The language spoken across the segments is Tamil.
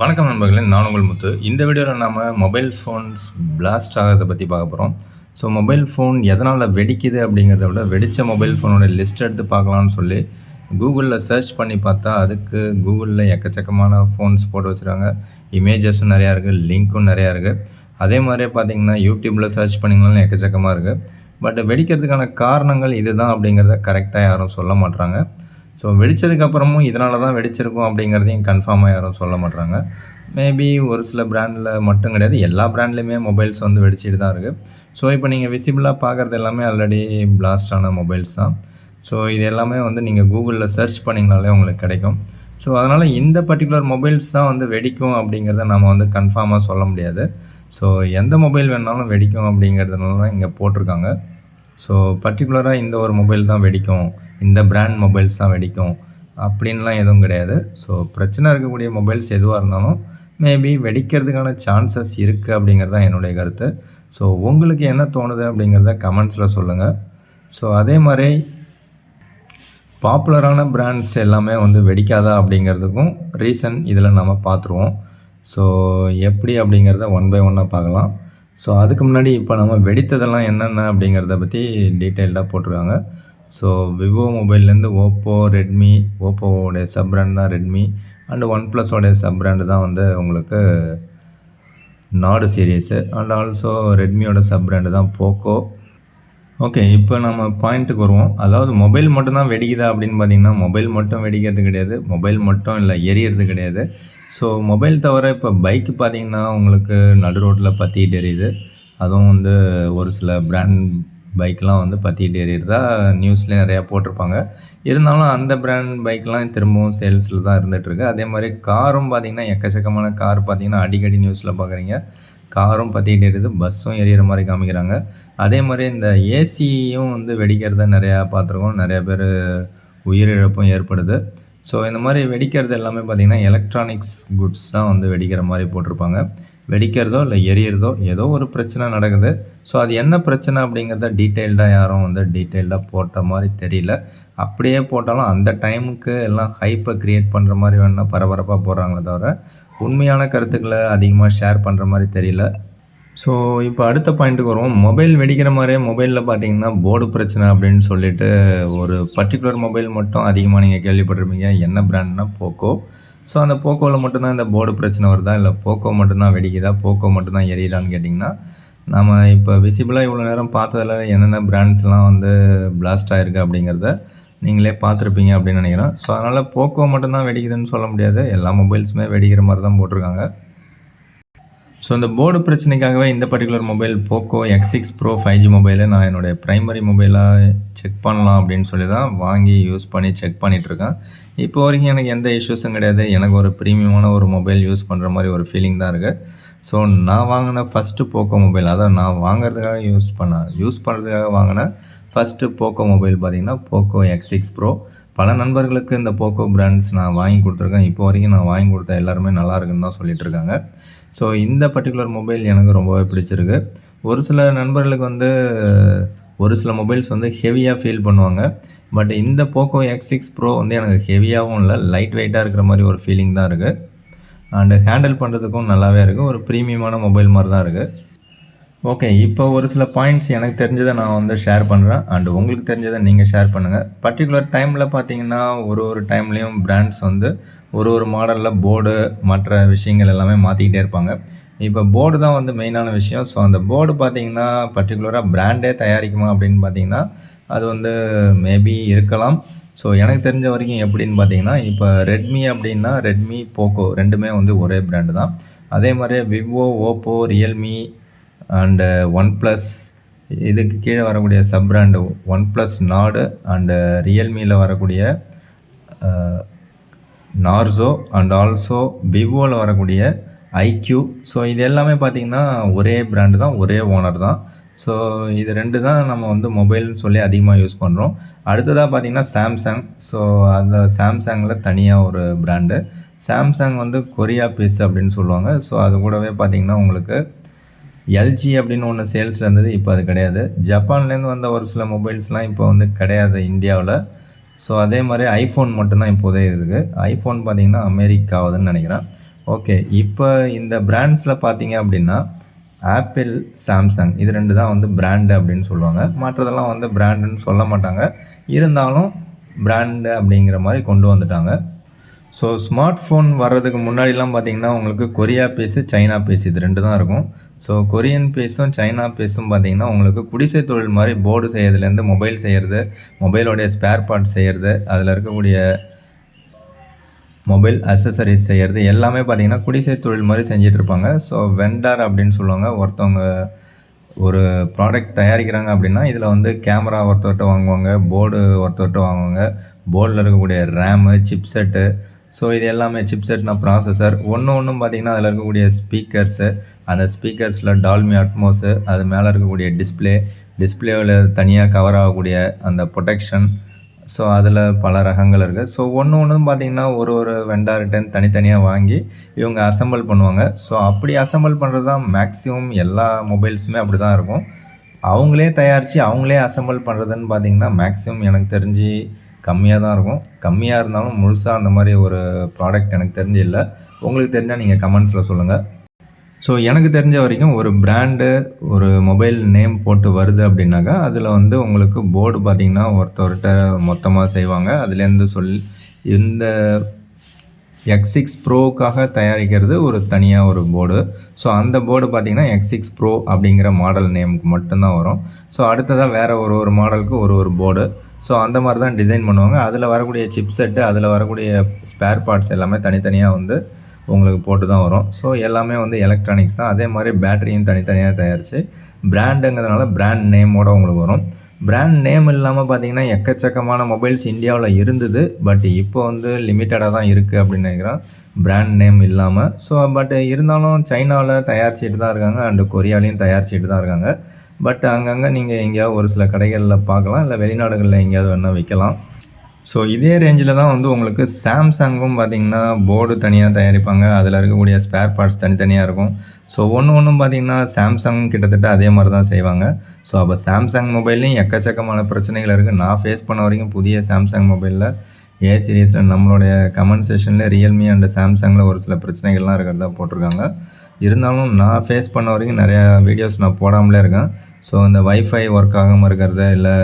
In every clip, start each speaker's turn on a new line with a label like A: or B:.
A: வணக்கம் நண்பர்களே நான் உங்கள் முத்து. இந்த வீடியோவில் நாம் மொபைல் ஃபோன்ஸ் பிளாஸ்ட் ஆகிறத பற்றி பார்க்க போகிறோம் ஸோ மொபைல் ஃபோன் எதனால் வெடிக்குது அப்படிங்கிறத விட வெடித்த மொபைல் ஃபோனோட லிஸ்ட் எடுத்து பார்க்கலாம்னு சொல்லி கூகுளில் சர்ச் பண்ணி பார்த்தா அதுக்கு கூகுளில் எக்கச்சக்கமான ஃபோன்ஸ் போட்டு வச்சுருக்காங்க. இமேஜஸும் நிறையா இருக்குது லிங்க்கும் நிறையா இருக்குது அதே மாதிரியே பார்த்தீங்கன்னா யூடியூப்பில் சர்ச் பண்ணிங்கனாலும் எக்கச்சக்கமாக இருக்குது பட் வெடிக்கிறதுக்கான காரணங்கள் இதுதான் அப்படிங்கிறத கரெக்டாக யாரும் சொல்ல மாட்டுறாங்க ஸோ வெடித்ததுக்கப்புறமும் இதனால தான் வெடிச்சிருக்கும் அப்படிங்கிறதையும் கன்ஃபார்மாக யாரும் சொல்ல மாட்டுறாங்க மேபி ஒரு சில பிராண்டில் மட்டும் கிடையாது. எல்லா பிராண்ட்லேயுமே மொபைல்ஸ் வந்து வெடிச்சிட்டு தான் இருக்குது ஸோ இப்போ நீங்கள் விசிபிளாக பார்க்குறது எல்லாமே ஆல்ரெடி பிளாஸ்ட் ஆன மொபைல்ஸ் தான். ஸோ இது எல்லாமே வந்து நீங்கள் கூகுளில் சர்ச் பண்ணிங்கனாலே உங்களுக்கு கிடைக்கும். ஸோ அதனால் இந்த பர்டிகுலர் மொபைல்ஸ் தான் வந்து வெடிக்கும் அப்படிங்கிறத நம்ம வந்து கன்ஃபார்மாக சொல்ல முடியாது. ஸோ எந்த மொபைல் வேணாலும் வெடிக்கும் அப்படிங்கிறதுனால தான் இங்கே போட்டிருக்காங்க. ஸோ பர்டிகுலராக இந்த ஒரு மொபைல் தான் வெடிக்கும். இந்த பிராண்ட் மொபைல்ஸ் தான் வெடிக்கும். அப்படின்லாம் எதுவும் கிடையாது. ஸோ பிரச்சனை இருக்கக்கூடிய மொபைல்ஸ் எதுவாக இருந்தாலும் மேபி வெடிக்கிறதுக்கான சான்சஸ் இருக்குது அப்படிங்கிறது தான் என்னுடைய கருத்து. ஸோ உங்களுக்கு என்ன தோணுது அப்படிங்கிறத கமெண்ட்ஸில் சொல்லுங்கள் ஸோ அதே மாதிரி பாப்புலரான பிராண்ட்ஸ் எல்லாமே வந்து வெடிக்காதா அப்படிங்கிறதுக்கும் ரீசன் இதில் நம்ம பார்த்துருவோம். ஸோ எப்படி அப்படிங்கிறத ஒன் பை ஒன்னாக பார்க்கலாம். ஸோ அதுக்கு முன்னாடி இப்போ நம்ம வெடித்ததெல்லாம் என்னென்ன அப்படிங்கிறத பற்றி டீட்டெயில்டாக போட்டிருக்காங்க. ஸோ விவோ மொபைல்லேருந்து ஓப்போ ரெட்மி ஓப்போவோடைய சப் பிராண்ட் தான் ரெட்மி அண்டு ஒன் ப்ளஸோடைய சப் பிராண்டு தான் வந்து உங்களுக்கு நாடு சீரியஸு அண்ட் ஆல்சோ ரெட்மியோட சப் பிராண்டு தான் போக்கோ ஓகே இப்போ நம்ம பாயிண்ட்டுக்கு வருவோம். அதாவது மொபைல் மட்டும் தான் வெடிக்குதா அப்படின்னு பார்த்தீங்கன்னா மொபைல் மட்டும் வெடிக்கிறது கிடையாது. மொபைல் மட்டும் இல்லை எரியறது கிடையாது. ஸோ மொபைல் தவிர இப்போ பைக்கு பார்த்தீங்கன்னா உங்களுக்கு நடு ரோட்டில் பற்றிக்கிட்டு எரியுது. அதுவும் வந்து ஒரு சில பிராண்ட் பைக்லாம் வந்து பற்றிக்கிட்டு ஏறிடுறதா நியூஸ்லேயே நிறையா போட்டிருப்பாங்க. இருந்தாலும் அந்த பிராண்ட் பைக்லாம் திரும்பவும் சேல்ஸில் தான் இருந்துகிட்ருக்கு. அதே மாதிரி காரும் பார்த்திங்கன்னா எக்கச்சக்கமான கார் பார்த்திங்கன்னா அடிக்கடி நியூஸில் பார்க்குறீங்க. காரும் பற்றிக்கிட்டு இருக்குது பஸ்ஸும் எரியிற மாதிரி காமிக்கிறாங்க. அதே மாதிரி இந்த ஏசியும் வந்து வெடிக்கிறத நிறையா பார்த்துருக்கோம். நிறையா பேர் உயிரிழப்பும் ஏற்படுது. ஸோ இந்த மாதிரி வெடிக்கிறது எல்லாமே பார்த்திங்கன்னா எலக்ட்ரானிக்ஸ் குட்ஸ் தான் வந்து வெடிக்கிற மாதிரி போட்டிருப்பாங்க. வெடிக்கிறதோ இல்லை எரியறதோ ஏதோ ஒரு பிரச்சனை நடக்குது. ஸோ அது என்ன பிரச்சனை அப்படிங்கிறத டீட்டெயில்டாக யாரும் வந்து டீட்டெயில்டாக போட்ட மாதிரி தெரியல. அப்படியே போட்டாலும் அந்த டைமுக்கு எல்லாம் ஹைப்பை க்ரியேட் பண்ணுற மாதிரி வேணால் பரபரப்பாக போடுறாங்களே தவிர உண்மையான கருத்துக்களை அதிகமாக ஷேர் பண்ணுற மாதிரி தெரியல. ஸோ இப்போ அடுத்த பாயிண்ட்டுக்கு வருவோம். மொபைல் வெடிக்கிற மாதிரியே மொபைலில் பார்த்தீங்கன்னா போர்டு பிரச்சனை அப்படின்னு சொல்லிட்டு ஒரு பர்டிகுலர் மொபைல் மட்டும் அதிகமாக நீங்கள் கேள்விப்பட்டிருப்பீங்க. என்ன பிராண்ட்னா போக்கோ ஸோ அந்த போக்கோவில் மட்டும்தான் இந்த போர்டு பிரச்சனை வருதா? இல்லை போக்கோ மட்டும்தான் வெடிக்குதா? போக்கோ மட்டும்தான் எரியுதான்னு கேட்டிங்கன்னா நம்ம இப்போ விசிபிளாக இவ்வளோ நேரம் பார்த்ததில் என்னென்ன பிராண்ட்ஸ்லாம் வந்து பிளாஸ்ட் ஆகிருக்கு அப்படிங்கிறத நீங்களே பார்த்துருப்பீங்க அப்படின்னு நினைக்கிறேன். ஸோ அதனால் போக்கோ மட்டும்தான் வெடிக்குதுன்னு சொல்ல முடியாது. எல்லா மொபைல்ஸுமே வெடிக்கிற மாதிரி தான் போட்டிருக்காங்க. ஸோ இந்த போர்டு பிரச்சனைக்காகவே இந்த particular mobile Poco X six pro five G மொபைலை நான் என்னுடைய ப்ரைமரி மொபைலாக செக் பண்ணலாம் அப்படின்னு சொல்லி தான் வாங்கி யூஸ் பண்ணி செக் பண்ணிகிட்ருக்கேன் இப்போ வரைக்கும் எனக்கு எந்த இஷ்யூஸும் கிடையாது. எனக்கு ஒரு ப்ரீமியமான ஒரு மொபைல் யூஸ் பண்ணுற மாதிரி ஒரு ஃபீலிங் தான் இருக்குது ஸோ நான் வாங்கின ஃபஸ்ட்டு போக்கோ மொபைல் அதான் நான் வாங்குறதுக்காக யூஸ் பண்ண யூஸ் பண்ணுறதுக்காக வாங்கின ஃபஸ்ட்டு போக்கோ மொபைல் பார்த்திங்கன்னா போக்கோ எக்ஸ் சிக்ஸ் ப்ரோ பல நண்பர்களுக்கு இந்த போக்கோ பிராண்ட்ஸ் நான் வாங்கி கொடுத்துருக்கேன். இப்போ வரைக்கும் நான் வாங்கி கொடுத்த எல்லாருமே நல்லா இருக்குன்னு தான் சொல்லிட்டு இருக்காங்க. ஸோ இந்த பர்டிகுலர் மொபைல் எனக்கு ரொம்பவே பிடிச்சிருக்கு. ஒரு சில நண்பர்களுக்கு வந்து ஒரு சில மொபைல்ஸ் வந்து ஹெவியாக ஃபீல் பண்ணுவாங்க. பட் இந்த போக்கோ எக்ஸ் சிக்ஸ் ப்ரோ வந்து எனக்கு ஹெவியாகவும் இல்லை லைட் வெயிட்டாக இருக்கிற மாதிரி ஒரு ஃபீலிங் தான் இருக்குது அண்டு ஹேண்டில் பண்ணுறதுக்கும் நல்லாவே இருக்குது ஒரு ப்ரீமியமான மொபைல் மாதிரி தான் இருக்குது ஓகே இப்போ ஒரு சில பாயிண்ட்ஸ் எனக்கு தெரிஞ்சதை நான் வந்து ஷேர் பண்ணுறேன் அண்ட் உங்களுக்கு தெரிஞ்சதை நீங்கள் ஷேர் பண்ணுங்கள் பர்டிகுலர் டைமில் பார்த்தீங்கன்னா ஒரு ஒரு டைம்லேயும் பிராண்ட்ஸ் வந்து ஒரு ஒரு மாடலில் போர்டு மற்ற விஷயங்கள் எல்லாமே மாற்றிக்கிட்டே இருப்பாங்க. இப்போ போர்டு தான் வந்து மெயினான விஷயம். ஸோ அந்த போர்டு பார்த்தீங்கன்னா பர்டிகுலராக பிராண்டே தயாரிக்குமா அப்படின்னு பார்த்தீங்கன்னா அது வந்து மேபி இருக்கலாம். ஸோ எனக்கு தெரிஞ்ச வரைக்கும் எப்படின்னு பார்த்தீங்கன்னா இப்போ ரெட்மி அப்படின்னா ரெட்மி போக்கோ ரெண்டுமே வந்து ஒரே பிராண்டு தான். அதே மாதிரி Vivo Oppo Realme and one plus இதுக்கு கீழே வரக்கூடிய sub brand one plus Nord and ரியல்மியில் வரக்கூடிய நார்சோ அண்ட் ஆல்சோ விவோவில் வரக்கூடிய ஐக்யூ ஸோ இது எல்லாமே பார்த்திங்கன்னா ஒரே பிராண்டு தான் ஒரே ஓனர் தான். ஸோ இது ரெண்டு தான் நம்ம வந்து மொபைல்னு சொல்லி அதிகமாக யூஸ் பண்ணுறோம் அடுத்ததாக பார்த்திங்கன்னா சாம்சங் ஸோ அந்த சாம்சங்கில் தனியாக ஒரு பிராண்டு சாம்சங் வந்து கொரியா பீஸ் அப்படின்னு சொல்லுவாங்க. ஸோ அது கூடவே பார்த்திங்கன்னா உங்களுக்கு எல்ஜி அப்படின்னு ஒன்று சேல்ஸில் இருந்தது இப்போ அது கிடையாது. ஜப்பான்லேருந்து வந்த ஒரு சில மொபைல்ஸ்லாம் இப்போ வந்து கிடையாது இந்தியாவில். ஸோ அதே மாதிரி ஐஃபோன் மட்டும்தான் இப்போதே இருக்குது ஐஃபோன் பார்த்திங்கன்னா அமெரிக்காவதுன்னு நினைக்கிறேன். ஓகே இப்போ இந்த பிராண்ட்ஸில் பார்த்தீங்க அப்படின்னா ஆப்பிள் சாம்சங் இது ரெண்டு தான் வந்து பிராண்டு அப்படின்னு சொல்லுவாங்க. மற்றதெல்லாம் வந்து பிராண்டுன்னு சொல்ல மாட்டாங்க. இருந்தாலும் பிராண்டு அப்படிங்கிற மாதிரி கொண்டு வந்துட்டாங்க. ஸோ ஸ்மார்ட் ஃபோன் வர்றதுக்கு முன்னாடிலாம் பார்த்தீங்கன்னா உங்களுக்கு கொரியா பேஸு சைனா பேஸ் இது ரெண்டு தான் இருக்கும். ஸோ கொரியன் பேஸும் சைனா பேஸும் பார்த்தீங்கன்னா உங்களுக்கு குடிசை தொழில் மாதிரி போர்டு செய்கிறதுலேருந்து மொபைல் செய்கிறது மொபைலோடைய ஸ்பேர் பார்ட் செய்கிறது அதில் இருக்கக்கூடிய மொபைல் அசசரிஸ் செய்கிறது எல்லாமே பார்த்தீங்கன்னா குடிசை தொழில் மாதிரி செஞ்சிட்ருப்பாங்க ஸோ வெண்டார் அப்படின்னு சொல்லுவாங்க. ஒருத்தவங்க ஒரு ப்ராடக்ட் தயாரிக்கிறாங்க அப்படின்னா இதில் வந்து கேமரா ஒருத்தர்கிட்ட வாங்குவாங்க போர்டு ஒருத்தர்கிட்ட வாங்குவாங்க போர்டில் இருக்கக்கூடிய ரேமு சிப்செட்டு ஸோ இது எல்லாமே சிப்செட்னா ப்ராசஸர் ஒன்று ஒன்றும் பார்த்தீங்கன்னா அதில் இருக்கக்கூடிய ஸ்பீக்கர்ஸு அந்த ஸ்பீக்கர்ஸில் டால்மி அட்மோஸு அது மேலே இருக்கக்கூடிய டிஸ்பிளே டிஸ்பிளேவில் தனியாக கவர் ஆகக்கூடிய அந்த ப்ரொடெக்ஷன் ஸோ அதில் பல ரகங்கள் இருக்குது ஸோ ஒன்று ஒன்றும் பார்த்தீங்கன்னா ஒரு ஒரு வெண்டார்கிட்ட தனித்தனியாக வாங்கி இவங்க அசம்பிள் பண்ணுவாங்க. ஸோ அப்படி அசம்பிள் பண்ணுறது தான் மேக்ஸிமம் எல்லா மொபைல்ஸுமே அப்படி தான் இருக்கும். அவங்களே தயாரித்து அவங்களே அசம்பிள் பண்ணுறதுன்னு பார்த்தீங்கன்னா மேக்ஸிமம் எனக்கு தெரிஞ்சு கம்மியாக தான் இருக்கும். கம்மியாக இருந்தாலும் முழுசாக அந்த மாதிரி ஒரு ப்ராடக்ட் எனக்கு தெரிஞ்சு இல்லை. உங்களுக்கு தெரிஞ்சால் நீங்கள் கமெண்ட்ஸில் சொல்லுங்கள் ஸோ எனக்கு தெரிஞ்ச வரைக்கும் ஒரு பிராண்டு ஒரு மொபைல் நேம் போட்டு வருது அப்படின்னாக்கா அதில் வந்து உங்களுக்கு போர்டு பார்த்தீங்கன்னா ஒருத்தர்கிட்ட மொத்தமாக செய்வாங்க. அதுலேருந்து சொல்லி இந்த எக்ஸ் சிக்ஸ் ப்ரோக்காக தயாரிக்கிறது ஒரு தனியாக ஒரு போர்டு ஸோ அந்த போர்டு பார்த்தீங்கன்னா எக்ஸ் சிக்ஸ் ப்ரோ அப்படிங்கிற மாடல் நேமுக்கு மட்டும்தான் வரும். ஸோ அடுத்ததாக வேறு ஒரு ஒரு மாடலுக்கு ஒரு ஒரு போர்டு ஸோ அந்த மாதிரி தான் டிசைன் பண்ணுவாங்க. அதில் வரக்கூடிய சிப் செட்டு அதில் வரக்கூடிய ஸ்பேர் பார்ட்ஸ் எல்லாமே தனித்தனியாக வந்து உங்களுக்கு போட்டு தான் வரும். ஸோ எல்லாமே வந்து எலக்ட்ரானிக்ஸ் தான். அதே மாதிரி பேட்டரியும் தனித்தனியாக தயாரித்து பிராண்டுங்கிறதுனால பிராண்ட் நேமோட உங்களுக்கு வரும். பிராண்ட் நேம் இல்லாமல் பார்த்தீங்கன்னா எக்கச்சக்கமான மொபைல்ஸ் இந்தியாவில் இருந்தது. பட் இப்போ வந்து லிமிட்டடாக தான் இருக்குது அப்படின்னு நினைக்கிறேன். பிராண்ட் நேம் இல்லாமல் ஸோ பட் இருந்தாலும் சைனாவில் தயாரிச்சிட்டு தான் இருக்காங்க. அண்டு கொரியாலையும் தயாரிச்சிட்டு தான் இருக்காங்க. பட் அங்கங்கே நீங்கள் எங்கேயாவது ஒரு சில கடைகளில் பார்க்கலாம் இல்லை வெளிநாடுகளில் எங்கேயாவது வேணால் விற்கலாம். ஸோ இதே ரேஞ்சில் தான் வந்து உங்களுக்கு சாம்சங்கும் பார்த்தீங்கன்னா போர்டு தனியாக தயாரிப்பாங்க. அதில் இருக்கக்கூடிய ஸ்பேர் பார்ட்ஸ் தனித்தனியாக இருக்கும். ஸோ ஒன்று ஒன்றும் பார்த்தீங்கன்னா சாம்சங் கிட்டத்தட்ட அதே மாதிரி தான் செய்வாங்க. ஸோ அப்போ சாம்சங் மொபைல்லையும் எக்கச்சக்கமான பிரச்சனைகள் இருக்குது நான் ஃபேஸ் பண்ண வரைக்கும் புதிய சாம்சங் மொபைலில் ஏ சீரீஸில் நம்மளுடைய கமெண்ட் செஷனில் ரியல்மி அண்ட் சாம்சங்கில் ஒரு சில பிரச்சனைகள்லாம் இருக்கிறதா போட்டிருக்காங்க. இருந்தாலும் நான் ஃபேஸ் பண்ண வரைக்கும் நிறையா வீடியோஸ் நான் போடாமலே இருக்கேன். ஸோ இந்த வைஃபை ஒர்க் ஆகாமல் இருக்கிறது இல்லை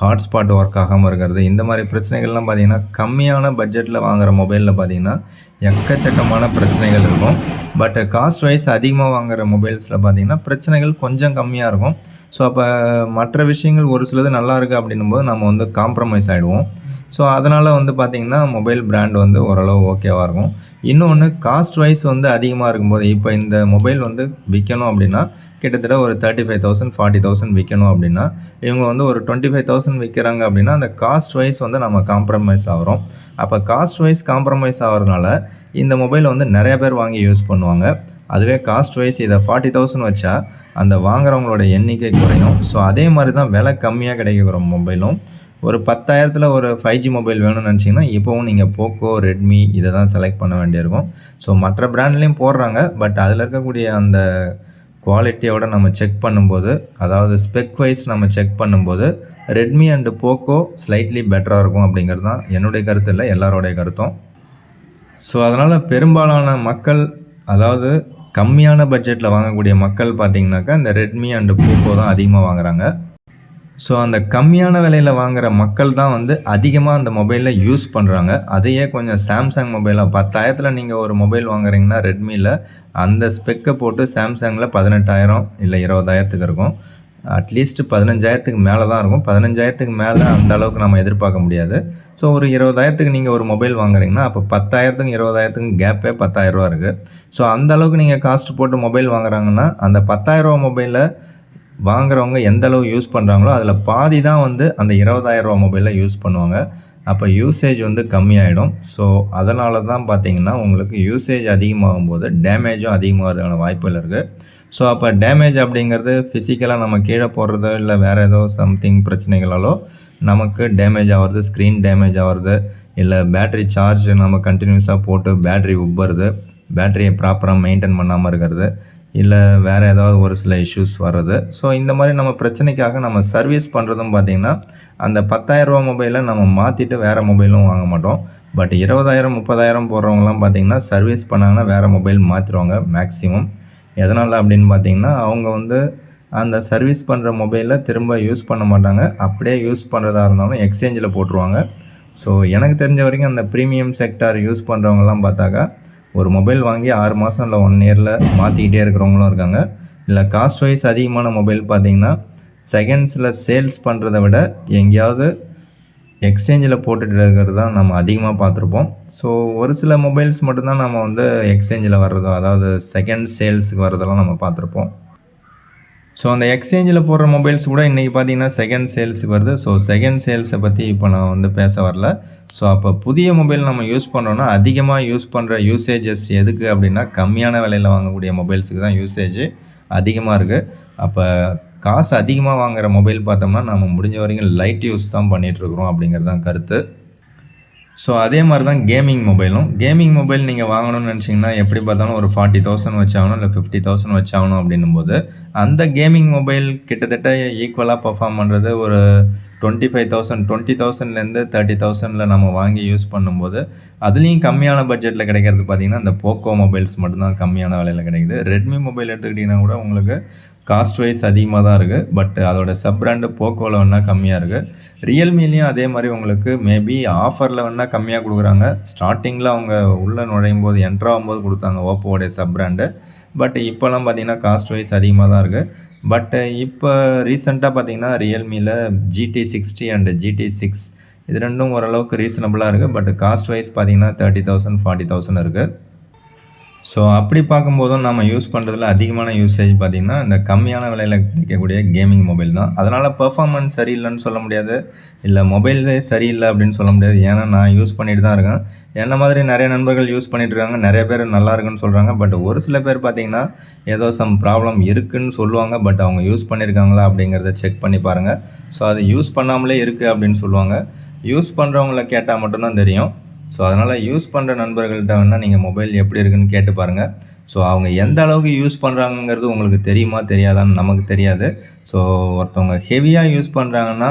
A: ஹாட்ஸ்பாட் ஒர்க் ஆகாமல் இருக்கிறது இந்த மாதிரி பிரச்சனைகள்லாம் பார்த்திங்கன்னா கம்மியான பட்ஜெட்டில் வாங்குகிற மொபைலில் பார்த்திங்கன்னா எக்கச்சக்கமான பிரச்சனைகள் இருக்கும். பட் காஸ்ட் வைஸ் அதிகமாக வாங்குகிற மொபைல்ஸில் பார்த்திங்கன்னா பிரச்சனைகள் கொஞ்சம் கம்மியாக இருக்கும். ஸோ அப்போ மற்ற விஷயங்கள் ஒரு சிலது நல்லா இருக்குது அப்படின்னும் போது நம்ம வந்து காம்ப்ரமைஸ் ஆகிடுவோம் ஸோ அதனால் வந்து பார்த்திங்கன்னா மொபைல் பிராண்ட் வந்து ஓரளவு ஓகேவாக இருக்கும். இன்னொன்று காஸ்ட் வைஸ் வந்து அதிகமாக இருக்கும்போது இப்போ இந்த மொபைல் வந்து விற்கணும் அப்படின்னா கிட்டத்தட்ட ஒரு thirty five thousand forty thousand விற்கணும் அப்படின்னா இவங்க வந்து ஒரு டுவெண்ட்டி ஃபைவ் தௌசண்ட் விற்கிறாங்க அப்படின்னா அந்த காஸ்ட் வைஸ் வந்து நம்ம காம்ப்ரமைஸ் ஆகிறோம். அப்போ காஸ்ட் வைஸ் காம்ப்ரமைஸ் ஆகிறதுனால இந்த மொபைல் வந்து நிறைய பேர் வாங்கி யூஸ் பண்ணுவாங்க. அதுவே காஸ்ட் வைஸ் இதை ஃபார்ட்டி தௌசண்ட் வச்சா அந்த வாங்குறவங்களோட எண்ணிக்கை குறையும். ஸோ அதே மாதிரி தான் விலை கம்மியாக கிடைக்கிற மொபைலும் ஒரு பத்தாயிரத்தில் ஒரு ஃபைவ் ஜி மொபைல் வேணும்னு நினச்சிங்கன்னா இப்போவும் நீங்கள் போக்கோ ரெட்மி இதை தான் செலக்ட் பண்ண வேண்டியிருக்கும். ஸோ மற்ற ப்ராண்ட்லேயும் போடுறாங்க. பட் அதில் இருக்கக்கூடிய அந்த குவாலிட்டியோட நம்ம செக் பண்ணும்போது அதாவது ஸ்பெக் வைஸ் நம்ம செக் பண்ணும்போது ரெட்மி அண்டு போக்கோ ஸ்லைட்லி பெட்டராக இருக்கும் அப்படிங்கிறது தான் என்னுடைய கருத்து இல்லை எல்லாரோடைய கருத்தும். ஸோ அதனால் பெரும்பாலான மக்கள் அதாவது கம்மியான பட்ஜெட்டில் வாங்கக்கூடிய மக்கள் பார்த்திங்கனாக்கா இந்த ரெட்மி அண்டு போக்கோ தான் அதிகமாக வாங்குறாங்க. ஸோ அந்த கம்மியான விலையில் வாங்குற மக்கள் தான் வந்து அதிகமாக அந்த மொபைலில் யூஸ் பண்ணுறாங்க அதையே கொஞ்சம் சாம்சங் மொபைலாக பத்தாயிரத்தில் நீங்கள் ஒரு மொபைல் வாங்குறீங்கன்னா ரெட்மியில் அந்த ஸ்பெக்கை போட்டு சாம்சங்கில் பதினெட்டாயிரம் இல்லை இருபதாயிரத்துக்கு இருக்கும். அட்லீஸ்ட் பதினஞ்சாயிரத்துக்கு மேலே தான் இருக்கும். பதினஞ்சாயிரத்துக்கு மேலே அந்த அளவுக்கு நம்ம எதிர்பார்க்க முடியாது. ஸோ ஒரு இருபதாயிரத்துக்கு நீங்கள் ஒரு மொபைல் வாங்குறீங்கன்னா அப்போ பத்தாயிரத்துக்கும் இருபதாயிரத்துக்கும் கேப்பே பத்தாயிரரூவா இருக்குது ஸோ அந்த அளவுக்கு நீங்கள் காஸ்ட் போட்டு மொபைல் வாங்குறாங்கன்னா அந்த பத்தாயிரரூவா மொபைலில் வாங்குறவங்க எந்த அளவு யூஸ் பண்ணுறாங்களோ அதில் பாதி தான் வந்து அந்த இருபதாயிரரூவா மொபைலில் யூஸ் பண்ணுவாங்க. அப்போ யூசேஜ் வந்து கம்மியாயிடும். ஸோ அதனால தான் பார்த்தீங்கன்னா உங்களுக்கு யூசேஜ் அதிகமாகும் போது டேமேஜும் அதிகமாகிறதுக்கான வாய்ப்புகள் இருக்குது ஸோ அப்போ டேமேஜ் அப்படிங்கிறது ஃபிசிக்கலாக நம்ம கீழே போடுறதோ இல்லை வேறு ஏதோ சம்திங் பிரச்சனைகளாலோ நமக்கு டேமேஜ் ஆகிறது ஸ்க்ரீன் டேமேஜ் ஆகிறது இல்லை பேட்ரி சார்ஜ் நம்ம கண்டினியூஸாக போட்டு பேட்ரி உப்புறது பேட்டரியை ப்ராப்பராக மெயின்டைன் பண்ணாமல் இருக்கிறது. இல்லை வேறு ஏதாவது ஒரு சில இஷ்யூஸ் வர்றது. ஸோ இந்த மாதிரி நம்ம பிரச்சனைக்காக நம்ம சர்வீஸ் பண்ணுறதும் பார்த்திங்கன்னா அந்த பத்தாயிரரூபா மொபைலை நம்ம மாற்றிட்டு வேறு மொபைலும் வாங்க மாட்டோம். பட் இருபதாயிரம் முப்பதாயிரம் போடுறவங்களாம் பார்த்தீங்கன்னா சர்வீஸ் பண்ணாங்கன்னா வேறு மொபைல் மாற்றிடுவாங்க மேக்ஸிமம் எதனால் அப்படின்னு பார்த்தீங்கன்னா அவங்க வந்து அந்த சர்வீஸ் பண்ணுற மொபைலை திரும்ப யூஸ் பண்ண மாட்டாங்க. அப்படியே யூஸ் பண்ணுறதா இருந்தாலும் எக்ஸ்சேஞ்சில் போட்டுருவாங்க. ஸோ எனக்கு தெரிஞ்ச வரைக்கும் அந்த ப்ரீமியம் செக்டார் யூஸ் பண்ணுறவங்கலாம் பார்த்தாக்கா ஒரு மொபைல் வாங்கி ஆறு மாதம் இல்லை ஒன் இயரில் மாற்றிக்கிட்டே இருக்கிறவங்களும் இருக்காங்க. இல்லை காஸ்ட் வைஸ் அதிகமான மொபைல் பார்த்தீங்கன்னா செகண்ட்ஸில் சேல்ஸ் பண்ணுறத விட எங்கேயாவது எக்ஸ்சேஞ்சில் போட்டுட்டு இருக்கிறது தான் நம்ம அதிகமாக பார்த்துருப்போம். ஸோ ஒரு சில மொபைல்ஸ் மட்டும்தான் நம்ம வந்து எக்ஸ்சேஞ்சில் வர்றதோ அதாவது செகண்ட் சேல்ஸுக்கு வர்றதெல்லாம் நம்ம பார்த்துருப்போம். ஸோ அந்த எக்ஸ்சேஞ்சில் போடுற மொபைல்ஸ் கூட இன்றைக்கி பார்த்தீங்கன்னா செகண்ட் சேல்ஸ் வருது. ஸோ செகண்ட் சேல்ஸை பற்றி இப்போ நான் வந்து பேச வரல. ஸோ அப்போ புதிய மொபைல் நம்ம யூஸ் பண்ணுறோன்னா அதிகமாக யூஸ் பண்ணுற யூசேஜஸ் எதுக்கு அப்படின்னா கம்மியான விலையில் வாங்கக்கூடிய மொபைல்ஸுக்கு தான் யூசேஜ் அதிகமாக இருக்குது அப்போ காசு அதிகமாக வாங்குகிற மொபைல் பார்த்தோம்னா நம்ம முடிஞ்ச வரைக்கும் லைட் யூஸ் தான் பண்ணிகிட்ருக்குறோம் அப்படிங்கிறது தான் கருத்து. ஸோ அதே மாதிரி தான் கேமிங் மொபைலும் கேமிங் மொபைல் நீங்கள் வாங்கணும்னு நினச்சிங்கன்னா எப்படி பார்த்தாலும் ஒரு ஃபார்ட்டி தௌசண்ட் வச்சாகணும் இல்லை ஃபிஃப்டி தௌசண்ட் வச்சாகணும் அப்படின்னும் போது அந்த கேமிங் மொபைல் கிட்டத்தட்ட ஈக்குவலாக பர்ஃபார்ம் பண்ணுறது ஒரு டுவெண்ட்டி ஃபைவ் தௌசண்ட் டுவெண்ட்டி தௌசண்ட்லேருந்து தேர்ட்டி தௌசண்டில் நம்ம வாங்கி யூஸ் பண்ணும்போது அதுலேயும் கம்மியான பட்ஜெட்டில் கிடைக்கிறது பார்த்திங்கன்னா இந்த போக்கோ மொபைல்ஸ் மட்டும்தான் கம்மியான விலையில் கிடைக்குது. ரெட்மி மொபைல் எடுத்துக்கிட்டிங்கன்னா கூட உங்களுக்கு காஸ்ட் வைஸ் அதிகமாக தான் இருக்குது பட் அதோட சப் பிராண்டு போக்கோவில் வேணால் கம்மியாக இருக்குது ரியல்மிலையும் அதே மாதிரி உங்களுக்கு மேபி ஆஃபரில் வேணால் கம்மியாக கொடுக்குறாங்க. ஸ்டார்டிங்கில் அவங்க உள்ளே நுழையும் போது என்ட்ராகும்போது கொடுத்தாங்க ஓப்போடைய சப் பிராண்டு பட் இப்போல்லாம் பார்த்தீங்கன்னா காஸ்ட் வைஸ் அதிகமாக தான் இருக்குது பட்டு இப்போ ரீசெண்டாக பார்த்தீங்கன்னா ரியல்மியில் GT sixty and GT six இது ரெண்டும் ஓரளவுக்கு ரீசனபுளாக இருக்குது பட் காஸ்ட் வைஸ் பார்த்தீங்கன்னா தேர்ட்டி தௌசண்ட் ஃபார்ட்டி தௌசண்ட் இருக்குது ஸோ அப்படி பார்க்கும்போதும் நம்ம யூஸ் பண்ணுறதுல அதிகமான யூசேஜ் பார்த்திங்கன்னா இந்த கம்மியான விலையில் கிடைக்கக்கூடிய கேமிங் மொபைல் தான். அதனால் பெர்ஃபார்மன்ஸ் சரியில்லைன்னு சொல்ல முடியாது. இல்லை மொபைலே சரியில்லை அப்படின்னு சொல்ல முடியாது. ஏன்னா நான் யூஸ் பண்ணிட்டு தான் இருக்கேன். என்ன மாதிரி நிறைய நண்பர்கள் யூஸ் பண்ணிட்டு இருக்காங்க நிறைய பேர் நல்லா இருக்குன்னு சொல்கிறாங்க பட் ஒரு சில பேர் பார்த்திங்கன்னா ஏதோ சம் ப்ராப்ளம் இருக்குன்னு சொல்லுவாங்க. பட் அவங்க யூஸ் பண்ணியிருக்காங்களா அப்படிங்கிறத செக் பண்ணி பாருங்கள் ஸோ அது யூஸ் பண்ணாமலே இருக்குது அப்படின்னு சொல்லுவாங்க. யூஸ் பண்ணுறவங்கள கேட்டால் மட்டும்தான் தெரியும். ஸோ அதனால் யூஸ் பண்ணுற நண்பர்கள்ட்ட வேணால் நீங்கள் மொபைல் எப்படி இருக்குன்னு கேட்டு பாருங்கள் ஸோ அவங்க எந்த அளவுக்கு யூஸ் பண்ணுறாங்கங்கிறது உங்களுக்கு தெரியுமா தெரியாதான்னு நமக்கு தெரியாது. ஸோ ஒருத்தவங்க ஹெவியாக யூஸ் பண்ணுறாங்கன்னா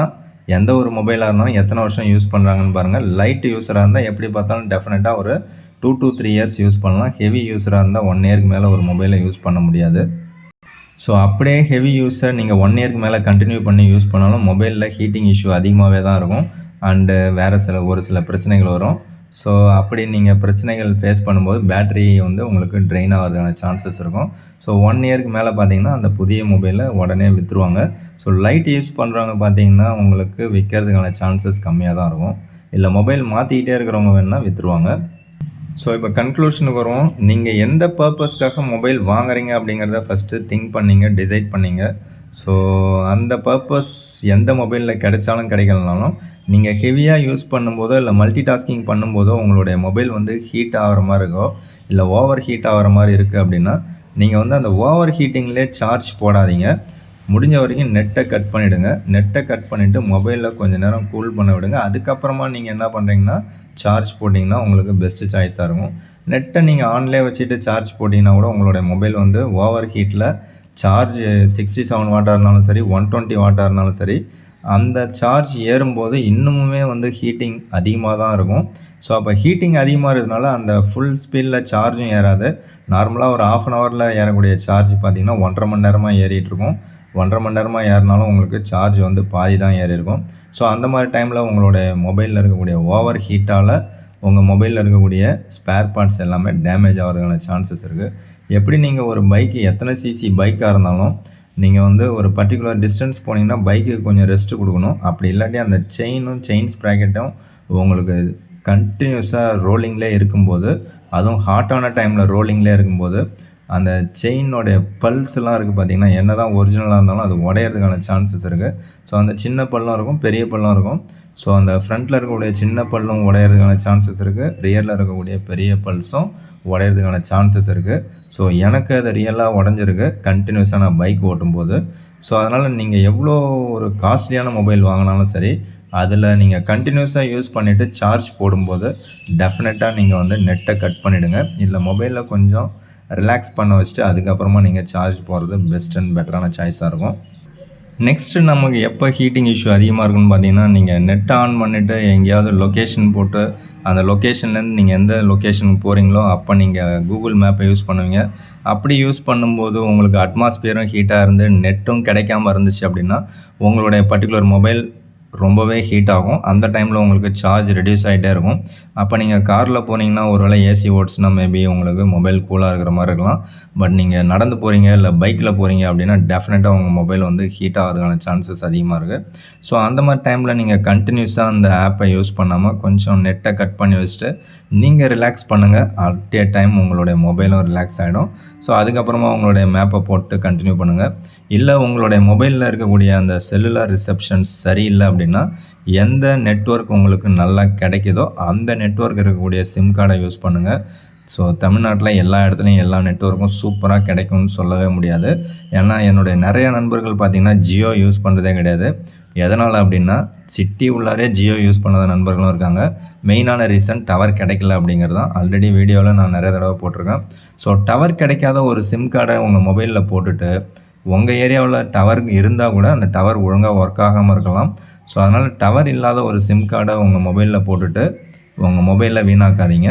A: எந்த ஒரு மொபைலாக இருந்தாலும் எத்தனை வருஷம் யூஸ் பண்ணுறாங்கன்னு பாருங்கள் லைட் யூஸராக இருந்தால் எப்படி பார்த்தாலும் டெஃபினட்டாக ஒரு two two three years use பண்ணலாம். ஹெவி யூஸராக இருந்தால் ஒன் இயருக்கு மேலே ஒரு மொபைலை யூஸ் பண்ண முடியாது. ஸோ அப்படியே ஹெவி யூஸை நீங்கள் ஒன் இயருக்கு மேலே கண்டினியூ பண்ணி யூஸ் பண்ணாலும் மொபைலில் ஹீட்டிங் இஷ்யூ அதிகமாகவே தான் இருக்கும். அண்டு வேறு சில ஒரு சில பிரச்சனைகள் வரும். ஸோ அப்படி நீங்கள் பிரச்சனைகள் ஃபேஸ் பண்ணும்போது பேட்ரி வந்து உங்களுக்கு ட்ரெயின் ஆகிறதுக்கான சான்சஸ் இருக்கும். ஸோ ஒன் இயருக்கு மேலே பார்த்தீங்கன்னா அந்த புதிய மொபைலை உடனே விற்றுருவாங்க ஸோ லைட் யூஸ் பண்ணுறவங்க பார்த்தீங்கன்னா உங்களுக்கு விற்கிறதுக்கான சான்சஸ் கம்மியாக தான் இருக்கும். இல்லை மொபைல் மாற்றிக்கிட்டே இருக்கிறவங்க வேணால் விற்றுருவாங்க ஸோ இப்போ கன்க்ளூஷனுக்கு வருவோம். நீங்கள் எந்த பர்பஸ்க்காக மொபைல் வாங்குறீங்க அப்படிங்கிறத ஃபஸ்ட்டு திங்க் பண்ணிங்க டிசைட் பண்ணிங்க. ஸோ அந்த பர்பஸ் எந்த மொபைலில் கிடைச்சாலும் கிடைக்கலனாலும் நீங்கள் ஹெவியாக யூஸ் பண்ணும்போதோ இல்லை மல்டி டாஸ்கிங் பண்ணும்போதோ உங்களுடைய மொபைல் வந்து ஹீட் ஆகிற மாதிரி இருக்கோ இல்லை ஓவர் ஹீட் ஆகிற மாதிரி இருக்குது அப்படின்னா நீங்கள் வந்து அந்த ஓவர் ஹீட்டிங்லேயே சார்ஜ் போடாதீங்க. முடிஞ்ச வரைக்கும் நெட்டை கட் பண்ணிவிடுங்க நெட்டை கட் பண்ணிவிட்டு மொபைலில் கொஞ்சம் நேரம் கூல் பண்ண விடுங்க. அதுக்கப்புறமா நீங்கள் என்ன பண்ணுறீங்கன்னா சார்ஜ் போட்டிங்கன்னா உங்களுக்கு பெஸ்ட்டு சாய்ஸாக இருக்கும். நெட்டை நீங்கள் ஆன்லேயே வச்சுட்டு சார்ஜ் போட்டிங்கன்னா கூட உங்களுடைய மொபைல் வந்து ஓவர் ஹீட்டில் சார்ஜ் சிக்ஸ்டி செவன் வாட்டாக இருந்தாலும் சரி ஒன் டுவெண்ட்டி வாட்டாக இருந்தாலும் சரி அந்த சார்ஜ் ஏறும்போது இன்னுமுமே வந்து ஹீட்டிங் அதிகமாக தான் இருக்கும். ஸோ அப்போ ஹீட்டிங் அதிகமாக இருக்கிறதுனால அந்த ஃபுல் ஸ்பீடில் சார்ஜும் ஏறாது. நார்மலாக ஒரு ஆஃப் அன் ஹவரில் ஏறக்கூடிய சார்ஜ் பார்த்திங்கன்னா ஒன்றரை மணி நேரமாக ஏறிட்டு இருக்கும். ஒன்றரை மணி நேரமாக ஏறினாலும் உங்களுக்கு சார்ஜ் வந்து பாதி தான் ஏறி இருக்கும். ஸோ அந்த மாதிரி டைமில் உங்களுடைய மொபைலில் இருக்கக்கூடிய ஓவர் ஹீட்டால் உங்கள் மொபைலில் இருக்கக்கூடிய ஸ்பேர் பார்ட்ஸ் எல்லாமே டேமேஜ் ஆகிறதுக்கான சான்சஸ் இருக்குது எப்படி நீங்கள் ஒரு பைக்கு எத்தனை சிசி பைக்காக இருந்தாலும் நீங்கள் வந்து ஒரு பர்டிகுலர் டிஸ்டன்ஸ் போனீங்கன்னா பைக்குக்கு கொஞ்சம் ரெஸ்ட்டு கொடுக்கணும். அப்படி இல்லாட்டி அந்த செயினும் செயின் ஸ்ப்ராக்கெட்டும் உங்களுக்கு கண்டினியூஸாக ரோலிங்லேயே இருக்கும்போது அதுவும் ஹாட்டான டைமில் ரோலிங்லேயே இருக்கும்போது அந்த செயினோடைய பல்ஸ்லாம் இருக்குது பார்த்திங்கன்னா என்ன தான் ஒரிஜினலாக இருந்தாலும் அது உடையிறதுக்கான சான்சஸ் இருக்குது ஸோ அந்த சின்ன பல்லும் இருக்கும் பெரிய பல்லும் இருக்கும். ஸோ அந்த ஃப்ரண்ட்டில் இருக்கக்கூடிய சின்ன பல்லும் உடையிறதுக்கான சான்சஸ் இருக்குது ரியரில் இருக்கக்கூடிய பெரிய பல்ஸும் உடையிறதுக்கான சான்சஸ் இருக்குது ஸோ எனக்கு அது ரியலாக உடஞ்சிருக்கு. கண்டினியூஸாக நான் பைக் ஓட்டும்போது. ஸோ அதனால் நீங்கள் எவ்வளோ ஒரு காஸ்ட்லியான மொபைல் வாங்கினாலும் சரி அதில் நீங்கள் கண்டினியூஸாக யூஸ் பண்ணிவிட்டு சார்ஜ் போடும்போது டெஃபினட்டாக நீங்கள் வந்து நெட்டை கட் பண்ணிவிடுங்க இல்லை மொபைலில் கொஞ்சம் ரிலாக்ஸ் பண்ண வச்சுட்டு அதுக்கப்புறமா நீங்கள் சார்ஜ் போடுறது பெஸ்ட் அண்ட் பெட்டரான சாய்ஸாக இருக்கும். நெக்ஸ்ட்டு நமக்கு எப்போ ஹீட்டிங் இஷ்யூ அதிகமாக இருக்குன்னு பார்த்தீங்கன்னா நீங்கள் நெட் ஆன் பண்ணிவிட்டு எங்கேயாவது லொக்கேஷன் போட்டு அந்த லொக்கேஷன்லேருந்து நீங்கள் எந்த லொக்கேஷனுக்கு போகிறீங்களோ அப்போ நீங்கள் கூகுள் மேப்பை யூஸ் பண்ணுவீங்க. அப்படி யூஸ் பண்ணும்போது உங்களுக்கு அட்மாஸ்பியரும் ஹீட்டாக இருந்து நெட்டும் கிடைக்காம இருந்துச்சு அப்படின்னா உங்களுடைய பர்டிகுலர் மொபைல் ரொம்பவே ஹீட் ஆகும். அந்த டைமில் உங்களுக்கு சார்ஜ் ரெடியூஸ் ஆகிட்டே இருக்கும். அப்போ நீங்கள் காரில் போனீங்கன்னா ஒருவேளை ஏசி ஓட்ஸ்னால் மேபி உங்களுக்கு மொபைல் கூலாக இருக்கிற மாதிரி இருக்கலாம். பட் நீங்கள் நடந்து போகிறீங்க இல்லை பைக்கில் போகிறீங்க அப்படின்னா டெஃபினட்டாக உங்கள் மொபைல் வந்து ஹீட் ஆகிறதுக்கான சான்சஸ் அதிகமாக இருக்குது ஸோ அந்த மாதிரி டைமில் நீங்கள் கண்டினியூஸாக அந்த ஆப்பை யூஸ் பண்ணாமல் கொஞ்சம் நெட்டை கட் பண்ணி வச்சுட்டு நீங்கள் ரிலாக்ஸ் பண்ணுங்கள் அட் ஏ டைம் உங்களுடைய மொபைலும் ரிலாக்ஸ் ஆகிடும் ஸோ அதுக்கப்புறமா உங்களுடைய மேப்பை போட்டு கண்டினியூ பண்ணுங்கள் இல்லை உங்களுடைய மொபைலில் இருக்கக்கூடிய அந்த செல்லுலார் ரிசப்ஷன்ஸ் சரியில்லை அப்படின்னா எந்த நெட்ஒர்க் உங்களுக்கு நல்லா கிடைக்குதோ அந்த நெட்ஒர்க் இருக்கக்கூடிய சிம் கார்டை யூஸ் பண்ணுங்கள் ஸோ தமிழ்நாட்டில் எல்லா இடத்துலையும் எல்லா நெட்ஒர்க்கும் சூப்பராக கிடைக்கும்னு சொல்லவே முடியாது. ஏன்னா என்னுடைய நிறைய நண்பர்கள் பார்த்திங்கன்னா ஜியோ யூஸ் பண்ணுறதே கிடையாது. எதனால் அப்படின்னா சிட்டி உள்ளாரே ஜியோ யூஸ் பண்ணாத நண்பர்களும் இருக்காங்க. மெயினான ரீசன் டவர் கிடைக்கல அப்படிங்கிறது தான். ஆல்ரெடி வீடியோவில் நான் நிறைய தடவை போட்டிருக்கேன். ஸோ டவர் கிடைக்காத ஒரு சிம் கார்டை உங்கள் மொபைலில் போட்டுட்டு உங்கள் ஏரியாவில் டவர் இருந்தால் கூட அந்த டவர் ஒழுங்காக ஒர்க் ஆகாமல் இருக்கலாம். ஸோ அதனால் டவர் இல்லாத ஒரு சிம் கார்டை உங்கள் மொபைலில் போட்டுட்டு உங்கள் மொபைலில் வீணாக்காதீங்க.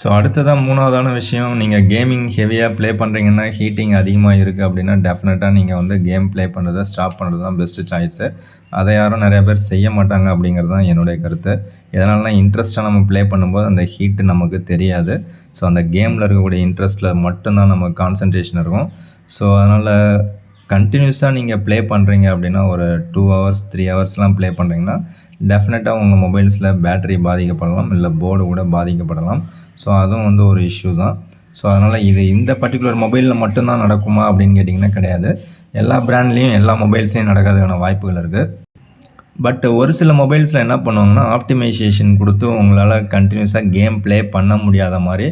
A: ஸோ அடுத்ததாக மூணாவதான விஷயம் நீங்கள் கேமிங் ஹெவியாக ப்ளே பண்ணுறீங்கன்னா ஹீட்டிங் அதிகமாக இருக்குது அப்படின்னா டெஃபினட்டாக நீங்கள் வந்து கேம் ப்ளே பண்ணுறதை ஸ்டாப் பண்ணுறது தான் பெஸ்ட்டு சாய்ஸு அதை யாரும் நிறைய பேர் செய்ய மாட்டாங்க அப்படிங்கிறது தான் என்னுடைய கருத்து. எதனாலனா இன்ட்ரெஸ்ட்டாக நம்ம ப்ளே பண்ணும்போது அந்த ஹீட்டு நமக்கு தெரியாது. ஸோ அந்த கேமில் இருக்கக்கூடிய இன்ட்ரெஸ்ட்டில் மட்டும்தான் நமக்கு கான்சன்ட்ரேஷன் இருக்கும். ஸோ அதனால் கண்டினியூஸாக நீங்கள் ப்ளே பண்ணுறீங்க அப்படின்னா ஒரு டூ ஹவர்ஸ் த்ரீ ஹவர்ஸ்லாம் ப்ளே பண்ணுறீங்கன்னா டெஃபினட்டாக உங்கள் மொபைல்ஸில் பேட்டரி பாதிக்கப்படலாம் இல்லை போர்டு கூட பாதிக்கப்படலாம். ஸோ அதுவும் வந்து ஒரு இஷ்யூ தான். ஸோ அதனால் இது இந்த பர்டிகுலர் மொபைலில் மட்டும்தான் நடக்குமா அப்படின்னு கேட்டிங்கன்னா கிடையாது. எல்லா ப்ராண்ட்லேயும் எல்லா மொபைல்ஸ்லையும் நடக்கிறதுக்கான வாய்ப்புகள் இருக்குது பட் ஒரு சில மொபைல்ஸில் என்ன பண்ணுவாங்கன்னா ஆப்டிமைசேஷன் கொடுத்து உங்களால் கண்டினியூஸாக கேம் ப்ளே பண்ண முடியாத மாதிரி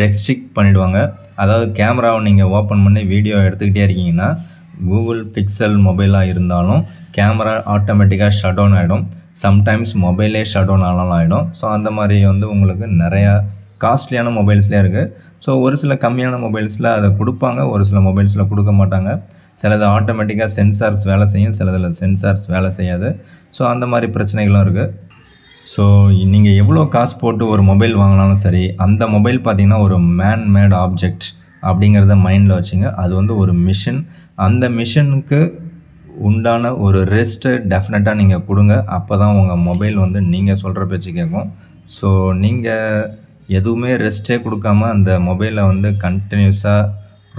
A: ரெஸ்ட்ரிக்ட் பண்ணிவிடுவாங்க அதாவது கேமராவை நீங்கள் ஓப்பன் பண்ணி வீடியோ எடுத்துக்கிட்டே இருக்கீங்கன்னா கூகுள் பிக்சல் மொபைலாக இருந்தாலும் கேமரா ஆட்டோமேட்டிக்காக ஷட் டவுன் ஆகிடும் சம்டைம்ஸ் மொபைலே ஷட் டவுன் ஆனாலும் ஆகிடும் ஸோ அந்த மாதிரி வந்து உங்களுக்கு நிறையா காஸ்ட்லியான மொபைல்ஸ்லேயே இருக்குது ஸோ ஒரு சில கம்மியான மொபைல்ஸில் அதை கொடுப்பாங்க ஒரு சில மொபைல்ஸில் கொடுக்க மாட்டாங்க. சிலது ஆட்டோமேட்டிக்காக சென்சார்ஸ் வேலை செய்யும் சிலதில் சென்சார்ஸ் வேலை செய்யாது. ஸோ அந்த மாதிரி பிரச்சனைகளும் இருக்குது ஸோ நீங்கள் எவ்வளோ காசு போட்டு ஒரு மொபைல் வாங்கினாலும் சரி அந்த மொபைல் பார்த்திங்கன்னா ஒரு மேன் மேட் ஆப்ஜெக்ட் அப்படிங்கிறத மைண்டில் வச்சுங்க. அது வந்து ஒரு மிஷின் அந்த மிஷினுக்கு உண்டான ஒரு ரெஸ்ட்டு டெஃபினட்டாக நீங்கள் கொடுங்க. அப்போ தான் உங்கள் மொபைல் வந்து நீங்கள் சொல்கிற பேச்சு கேட்கும் ஸோ நீங்கள் எதுவுமே ரெஸ்ட்டே கொடுக்காம அந்த மொபைலை வந்து கண்டினியூஸாக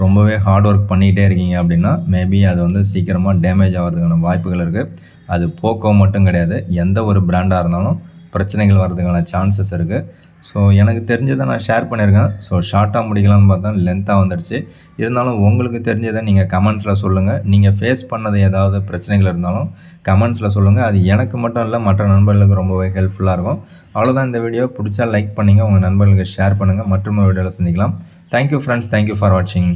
A: ரொம்பவே ஹார்ட் ஒர்க் பண்ணிகிட்டே இருக்கீங்க அப்படின்னா மேபி அது வந்து சீக்கிரமாக டேமேஜ் ஆகிறதுக்கான வாய்ப்புகள் இருக்குது அது போக்கோ மட்டும் கிடையாது. எந்த ஒரு பிராண்டாக இருந்தாலும் பிரச்சனைகள் வர்றதுக்கான சான்சஸ் இருக்குது ஸோ எனக்கு தெரிஞ்சதை நான் ஷேர் பண்ணியிருக்கேன். ஸோ ஷார்ட்டாக முடிக்கலாம்னு பார்த்தா லென்த்தாக வந்துடுச்சு. இருந்தாலும் உங்களுக்கு தெரிஞ்சதை நீங்கள் கமெண்ட்ஸில் சொல்லுங்கள் நீங்கள் ஃபேஸ் பண்ணது ஏதாவது பிரச்சனைகள் இருந்தாலும் கமெண்ட்ஸில் சொல்லுங்கள் அது எனக்கு மட்டும் இல்லை மற்ற நண்பர்களுக்கு ரொம்பவே ஹெல்ப்ஃபுல்லாக இருக்கும். அவ்வளோதான் இந்த வீடியோ பிடிச்சா லைக் பண்ணுங்கள் உங்கள் நண்பர்களுக்கு ஷேர் பண்ணுங்கள் மற்றும் வீடியோவில் சந்திக்கலாம். தேங்க்யூ ஃப்ரெண்ட்ஸ் தேங்க்யூ ஃபார் வாட்சிங்